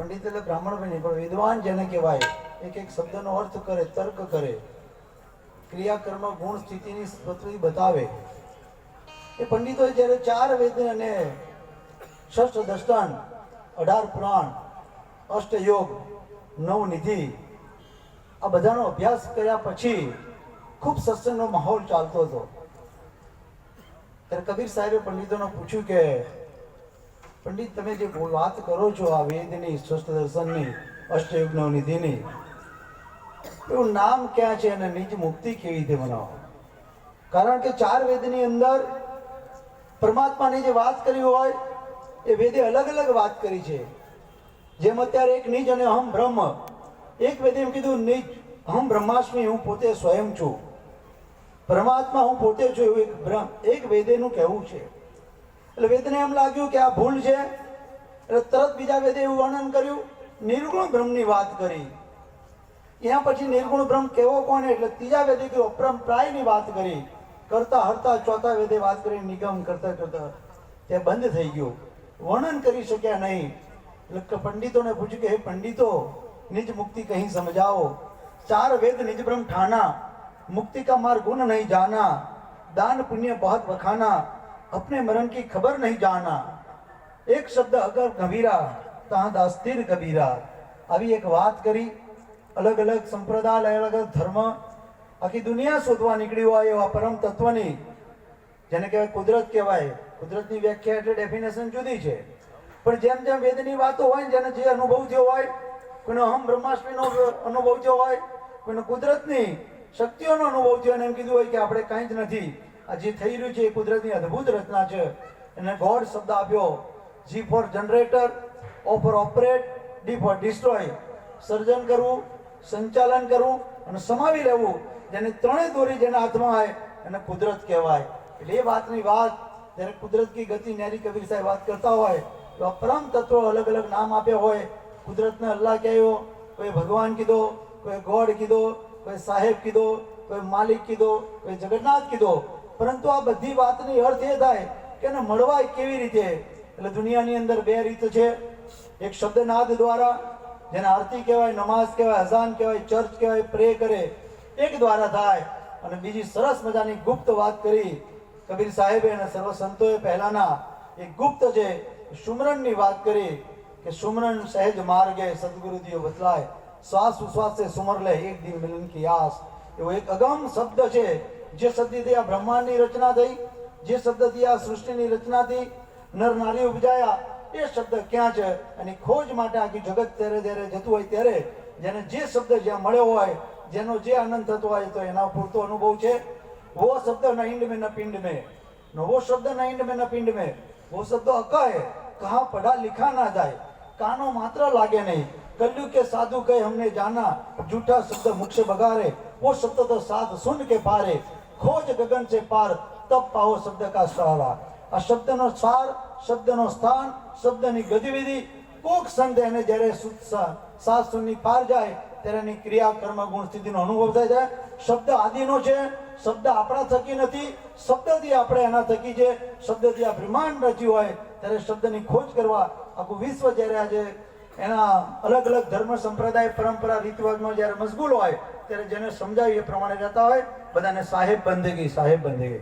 પંડિત એટલે બ્રાહ્મણ બની પણ વિદ્વાન જેને કહેવાય, એક એક શબ્દનો અર્થ કરે, તર્ક કરે, ક્રિયાકર્મ, ગુણ, સ્થિતિની પૃથ્વી બતાવે. એ પંડિતો જ્યારે ચાર વેદ અને ષષ્ઠ દષ્ટાન અઢાર પુરાણ અષ્ટયોગ નવ નિધિ, આ બધાનો અભ્યાસ કર્યા પછી ખૂબ સત્સંગનો માહોલ ચાલતો હતો. ત્યારે કબીર સાહેબે પંડિતોને પૂછ્યું કે પંડિત, તમે જે વાત કરો છો આ વેદની ષષ્ઠ દર્શનની અષ્ટયુગ્ન નિધિની એવું નામ ક્યાં છે અને નિજ મુક્તિ કેવી રીતે બનાવો? કારણ કે ચાર વેદની અંદર પરમાત્માની જે વાત કરી હોય, એ વેદે અલગ અલગ વાત કરી છે. જેમ અત્યારે એક નિજ અને અહમ બ્રહ્મ, એક વેદે એમ કીધું નિજ અહમ બ્રહ્માસ્મી, હું પોતે સ્વયં છું. પરમાત્મા હું પોતે છું. એવું એક બ્રહ્મ, એક વેદેનું કહેવું છે. એટલે વેદને એમ લાગ્યું કે આ ભૂલ છે. એટલે તરત બીજા વેદે એવું વર્ણન કર્યું. નિર્ગુણ બ્રહ્મની વાત કરી. ત્યાં પછી નિર્ગુણ બ્રહ્મ કેવો કોણ એટલે ત્રીજા વેદે કે પ્રાયની વાત કરી. કરતા હરતા ચોથા વેદે વાત કરી નિગમ કરતા કરતા તે બંધ થઈ ગયું. વર્ણન કરી શક્યા નહીં. એટલે પંડિતોને પૂછ્યું કે, હે પંડિતો, નિજ મુક્તિ કહી સમજાવો. ચાર વેદ નિજ બ્રહ્મ ઠાના. મુક્તિ કા માર ગુણ નહીં જાના. દાન પુણ્ય બહત વખાના. अपने मरण की खबर नहीं जाना એક શબ્દ અગર કબીરા તહાં દાસ્તિર કબીરા આવી એક વાત કરી અલગ અલગ સંપ્રદાય અલગ અલગ ધર્મ આખી દુનિયા શોધવા નીકળી હોય એવા પરમ તત્વની જેને કહેવાય કુદરત કહેવાય કુદરતની વ્યાખ્યા એટલે ડેફિનેશન જુદી છે પણ જેમ જેમ વેદની વાતો હોય ને જેને જે અનુભવ થયો હોય કોઈનો અહમ બ્રહ્માસ્મીનો અનુભવ થયો હોય કોઈનો કુદરતની શક્તિઓનો અનુભવ થયો અને એમ કીધું હોય કે આપણે કાંઈ જ નથી આ જે થઈ રહ્યું છે એ કુદરતની અદ્ભુત રચના છે. એને ગોડ શબ્દ આપ્યો. G for generator O for operate D for destroy સર્જન કરવું, સંચાલન કરવું અને સમાવી લેવું, જેને ત્રણેય દોરી જેના હાથમાં હોય, એને કુદરત કહેવાય. એટલે એ વાતની વાત, જ્યારે કુદરત કી ગતિ નેરી કબીર સાહેબ વાત કરતા હોય, તો આ પરમ તત્વો અલગ અલગ નામ આપ્યા હોય. કુદરતને અલ્લાહ કહેવો કોઈ ભગવાન કીધો, કોઈ ગોડ કીધો, કોઈ સાહેબ કીધો, કોઈ માલિક કીધો, કોઈ જગન્નાથ કીધો. પરંતુ આ બધી વાતની અર્થ એ થાય કે એને મળવાય કેવી રીતે? એટલે દુનિયાની અંદર બે રીત છે. એક શબ્દનાદ દ્વારા, જેને આરતી કહેવાય, નમાઝ કહેવાય, અઝાન કહેવાય, ચર્ચ કહેવાય, પ્રે કરે, એક દ્વારા થાય. અને બીજી સરસ મજાની ગુપ્ત વાત કરી. કબીર સાહેબે અને સર્વ સંતોએ પહેલાના એક ગુપ્ત છે સુમરણની વાત કરી કે સુમરણ સહેજ માર્ગે સદગુરુજીઓ બદલાય. શ્વાસ ઉશ્વાસે સુમર લે, એક દિન મિલન કી આસ. એવો એક અગમ શબ્દ છે જે શબ્દથી આ બ્રહ્માંડની રચના થઈ, જે શબ્દથી આ સૃષ્ટિની રચના થઈ, નર નારી ઉપજાયા, એ શબ્દ ક્યાં છે? અને ખોજ માટે આખી જગત ત્યારે જ્યારે જતું હોય ત્યારે જેને જે શબ્દ જ્યાં મળ્યો હોય, જેનો જે આનંદ થતો હોય તો એના પૂરતો અનુભવ છે. વો શબ્દ ન હિંડ મેં ન પિંડ મેં. નવો શબ્દ ન હિંડ મેં ન પિંડ મેં. વો શબ્દ અકાય, કહા પઢા લિખા ના જાય, કાનો માત્ર લાગે નહીં. કલ્યું કે સાધુ કહે, હમને જાના, જૂઠા શબ્દ મુક્ષ બગારે. વો શબ્દ તો સાધ સુન કે પારે. ખોજ ગગન છે પાર તપ પાવો શબ્દ કા સહારા આ શબ્દનો સાર, શબ્દનો સ્થાન, શબ્દની ગતિવિધિ, કોક સંત એને જ્યારે સાત સુનની પાર જાય, ત્યારે એની ક્રિયા કર્મ ગુણ સ્થિતિનો અનુભવ થાય જાય શબ્દ આદિનો છે, શબ્દ આપણા થકી નથી, શબ્દથી આપણે એના થકી છે. શબ્દથી આ બ્રહ્માંડ રચ્યું હોય, ત્યારે શબ્દની ખોજ કરવા આખું વિશ્વ જ્યારે આજે એના અલગ અલગ ધર્મ, સંપ્રદાય, પરંપરા, રીતવાજમાં જ્યારે મશગુલ હોય, ત્યારે જેને સમજાવી એ પ્રમાણે રહેતા હોય, બધાને સાહેબ બંદગી સાહેબ બંદગી.